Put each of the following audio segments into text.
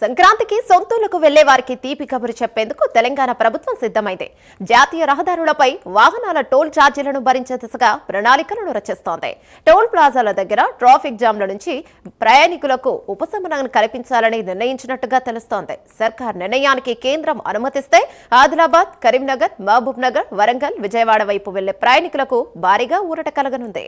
సంక్రాంతికి సొంతూళ్ళకు వెళ్ళే వారికి తీపి కబురు చెప్పేందుకు తెలంగాణ ప్రభుత్వం సిద్ధమైంది. జాతీయ రహదారులపై వాహనాల టోల్ ఛార్జీలను భరించే దిశగా ప్రణాళికలను రచిస్తోంది. టోల్ ప్లాజాల దగ్గర ట్రాఫిక్ జామ్ల నుంచి ప్రయాణికులకు ఉపశమనం కల్పించాలని నిర్ణయించినట్టుగా తెలుస్తోంది. సర్కార్ నిర్ణయానికి కేంద్రం అనుమతిస్తే ఆదిలాబాద్ కరీంనగర్ మహబూబ్ నగర్ వరంగల్ విజయవాడ వైపు వెళ్ళే ప్రయాణికులకు భారీగా ఊరట కలగనుంది.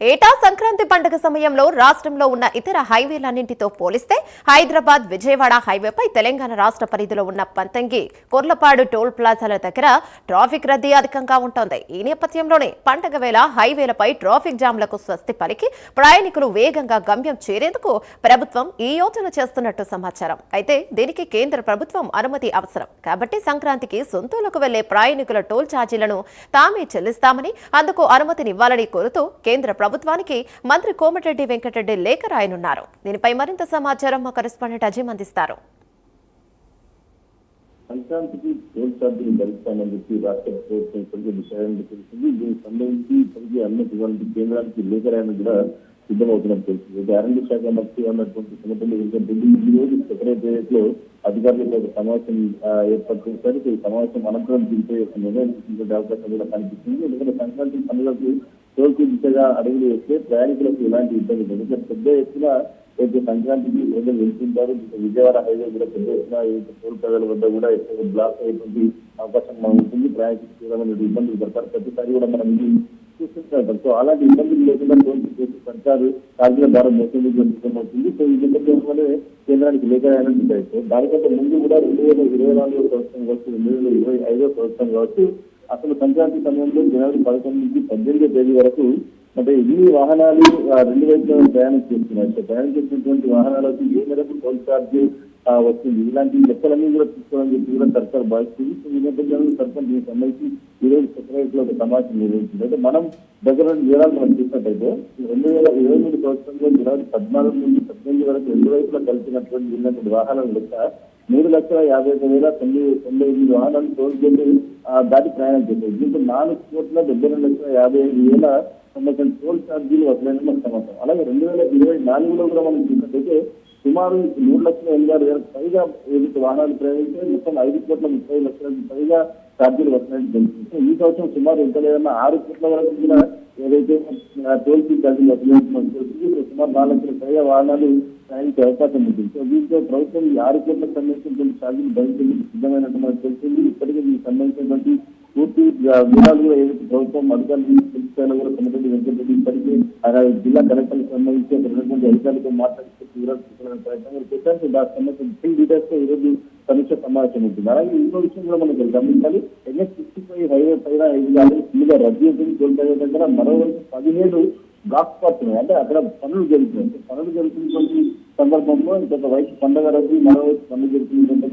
ఏటా సంక్రాంతి పండుగ సమయంలో రాష్ట్రంలో ఉన్న ఇతర హైవేలన్నింటితో పోలిస్తే హైదరాబాద్ విజయవాడ హైవేపై తెలంగాణ రాష్ట్ర పరిధిలో ఉన్న పంతంగి కొర్లపాడు టోల్ ప్లాజాల దగ్గర ట్రాఫిక్ రద్దీ అధికంగా ఉంటోంది. ఈ నేపథ్యంలోనే పండుగ వేళ హైవేలపై ట్రాఫిక్ జామ్లకు స్వస్తి పలికి ప్రయాణికులు వేగంగా గమ్యం చేరేందుకు ప్రభుత్వం ఈ యోచన చేస్తున్నట్టు సమాచారం. అయితే దీనికి కేంద్ర ప్రభుత్వం అనుమతి అవసరం. కాబట్టి సంక్రాంతికి సొంతూలకు వెళ్ళే ప్రయాణికుల టోల్ ఛార్జీలను తామే చెల్లిస్తామని అందుకు అనుమతినివ్వాలని కోరుతూ కేంద్ర ప్రభుత్వానికి మంత్రి కోమటిరెడ్డి వెంకటరెడ్డి లేఖ రాయనున్నారు. దీనిపై మరింత సమాచారం మా కరెస్పాండెంట్ అజయ్ అందిస్తారు. సంక్రాంతికి టోల్ ఛార్జీలు భరిస్తామని చెప్పి రాష్ట్ర ప్రభుత్వం ఇప్పటికే విషయాన్ని తెలిసింది. దీనికి సంబంధించి ఇప్పటికీ అనుమతి కేంద్రానికి లేఖ రాయడం కూడా సిద్ధమవుతున్నట్టు తెలిసింది ఇది అరణ్య శాఖ మంత్రి అన్నటువంటి సుమతల్లి వెంకటరెడ్డి ఈ రోజు సెక్రటేరియట్లో అధికారులతో ఒక సమావేశం ఏర్పాటు చేశారు. ఈ సమావేశం అనంతరం దీనిపై ఒక నిర్ణయం తీసుకునే అవకాశం కూడా కనిపిస్తుంది. ఎందుకంటే సంక్రాంతి పండుగకు టోల్కి దిశగా అడుగులు వేస్తే ప్రయాణికులకు ఎలాంటి ఇబ్బంది లేదు. ఎందుకంటే పెద్ద ఎత్తున రేపు సంక్రాంతికి ప్రజలు వెళ్తుంటారు విజయవాడ హైవే కూడా పెద్ద ఎత్తున టోల్ ప్రజల వద్ద కూడా ఎక్కువ బ్లాక్ అయ్యేటువంటి అవకాశం ఉంటుంది ప్రయాణికులు తీవ్రమైన ఇబ్బందులు పడతారు. ప్రతిసారి కూడా మనం ఇది సో అలాంటి ఇబ్బందులు లేకుండా టోల్ చేసి సర్కారు ఛార్జీల భారం మోసం అవుతుంది సో ఈ నేపథ్యంలోనే కేంద్రానికి లేఖ రాయాలని దానికంటే ముందు కూడా రెండు వేల ఇరవై నాలుగో సంవత్సరం కావచ్చు రెండు వేల ఇరవై ఐదో సంవత్సరం కావచ్చు అసలు సంక్రాంతి సమయంలో జనవరి పదకొండు నుంచి పద్దెనిమిదో తేదీ వరకు అంటే ఎన్ని వాహనాలు రెండు వైపులా ప్రయాణం చేస్తున్నాయి సో ప్రయాణం చేసినటువంటి వాహనాలకు ఏ మేరకు టోల్ ఛార్జ్ వస్తుంది? ఇలాంటి లెక్కలన్నీ కూడా తీసుకోవాలని చెప్పి కూడా సర్కార్ భావిస్తుంది. సో ఈ నేపథ్యంలో సర్కార్ దీనికి సంబంధించి ఈ రోజు సెక్రటరీ లో ఒక సమాచారం నిర్వహించింది. అంటే మనం దగ్గర వివరాలు మనం చూసినట్టయితే రెండు వేల ఇరవై మూడు సంవత్సరంలో జనవరి పద్నాలుగు నుండి పద్దెనిమిది వరకు రెండు వైపులా కలిసినటువంటి ఉన్నటువంటి వాహనాల లెక్క మూడు లక్షల యాభై ఐదు వేల తొమ్మిది తొంభై ఎనిమిది వాహనాలు టోల్ గేట్ దాటి ప్రయాణం చేశారు దీంతో నాలుగు కోట్ల డెబ్బై రెండు లక్షల యాభై ఐదు వేల సంబంధించిన టోల్ ఛార్జీలు వసూలైన మనకు సమాచారం అలాగే రెండు వేల ఇరవై నాలుగులో కూడా మనం చూసినట్టయితే సుమారు మూడు లక్షల ఎనభై ఆరు వేలకు పైగా ఏదైతే వాహనాలు ప్రయాణిస్తే మొత్తం ఐదు కోట్ల ముప్పై లక్షలకు పైగా ఛార్జీలు వస్తున్నాయని జరిగింది ఈ సంవత్సరం సుమారు ఎంత లేదన్నా ఆరు కోట్ల వరకు కూడా ఏదైతే టోల్ ఫీ ఛార్జీలు వసూలైన మనకు తెలుస్తుంది. సుమారు నాలుగు లక్షల పైగా వాహనాలు ప్రయాణించే అవకాశం ఉంటుంది. సో దీంతో ప్రభుత్వం ఈ ఆరు కోట్ల సంబంధించినటువంటి ఛార్జీలు భవిష్యత్తు సిద్ధమైనట్టు మనకు తెలిసింది. ఇప్పటికే దీనికి సంబంధించినటువంటి పూర్తి ఆ, వివరాలు కూడా ఏదైతే ప్రభుత్వం అధికారులు తెలుసుకోవాలో కూడా కొమ్మరెడ్డి వెంకటరెడ్డి ఇప్పటికే జిల్లా కలెక్టర్లకు సంబంధించి అక్కడ ఉన్నటువంటి అధికారులతో మాట్లాడి వివరాలు తీసుకోవడానికి ప్రయత్నం చేశారు. దానికి సంబంధించిన ఫుల్ డీటెయిల్స్తో ఈరోజు సమీక్ష సమావేశం ఉంటుంది అలాగే ఇంకో విషయం కూడా మనం గమనించాలి. ఎన్ఎస్ సిక్స్టీ ఫైవ్ హైవే పైన ఇది కాదు ఫుల్గా రద్దీ ఉంటుంది. కోల్పోయే దగ్గర మరోవైపు పదిహేడు బ్లాక్ పడుతున్నాయి అంటే అక్కడ పనులు జరుగుతున్నాయి. పనులు జరుగుతున్నటువంటి సందర్భంలో ఇంకొక వైపు పండుగ రద్దీ మరోవైపు పనులు జరుగుతున్నటువంటి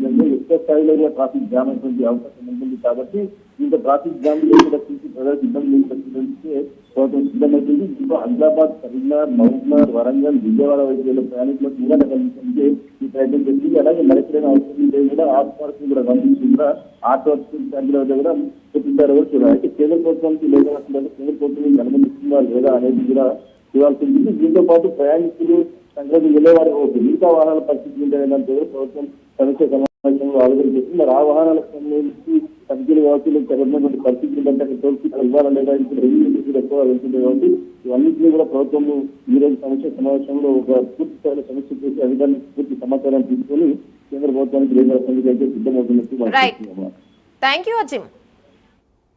నేపథ్యంలో ఎక్కువ స్థాయిలో కూడా ట్రాఫిక్ జామ్ అయినటువంటి అవకాశం ఉంటుంది కాబట్టి ఇంత ట్రాఫిక్ జామ్ లేకుండా చూసి ప్రజలకు ఇబ్బంది లేకపోతే ప్రభుత్వం సిద్ధమవుతుంది ఇంకో ఆదిలాబాద్ కరీంనగర్ మహబూబ్నగర్ వరంగల్ విజయవాడ వైపు వెళ్ళే ప్రయాణికులకు కూడా కలిగించే ఈ ప్రయత్నం చేసింది అలాగే మరెక్కడైనా అవసరం ఉంటే కూడా ఆర్ట్ పార్క్ కూడా గమనించి కూడా ఆర్ట్ వర్క్ క్యాంపుల కూడా చూపించారు కూడా చూడాలి. అయితే కేంద్ర ప్రభుత్వానికి లేదా కేంద్ర ప్రభుత్వం అనుమతిస్తుందా లేదా అనేది కూడా చూడాల్సి ఉంటుంది. దీంతో పాటు ప్రయాణికులు సంక్రాంతి వెళ్ళేవారు ఒక మిగతా వాహనాల పరిస్థితి ఏంటంటే ప్రభుత్వం సమీక్ష సమావేశంలో ఆలోచన చేసింది ఆ వాహనాలకు సంబంధించి తగ్గిన వ్యవస్థలు జరుగుతున్నటువంటి పరిస్థితులు బట్టి అక్కడ తోలుకి ఇవ్వాలా లేదా ఇప్పుడు రెవెన్యూ కూడా ఎక్కువ వెళ్తుంది కాబట్టి ఇవన్నింటినీ కూడా ప్రభుత్వం ఈ రోజు సమీక్ష సమావేశంలో ఒక పూర్తి స్థాయిలో సమీక్ష చేసి అధికారులకు పూర్తి సమాచారం తీసుకొని కేంద్ర ప్రభుత్వానికి అయితే సిద్ధమవుతున్నట్టు థ్యాంక్ యూ అజిమ్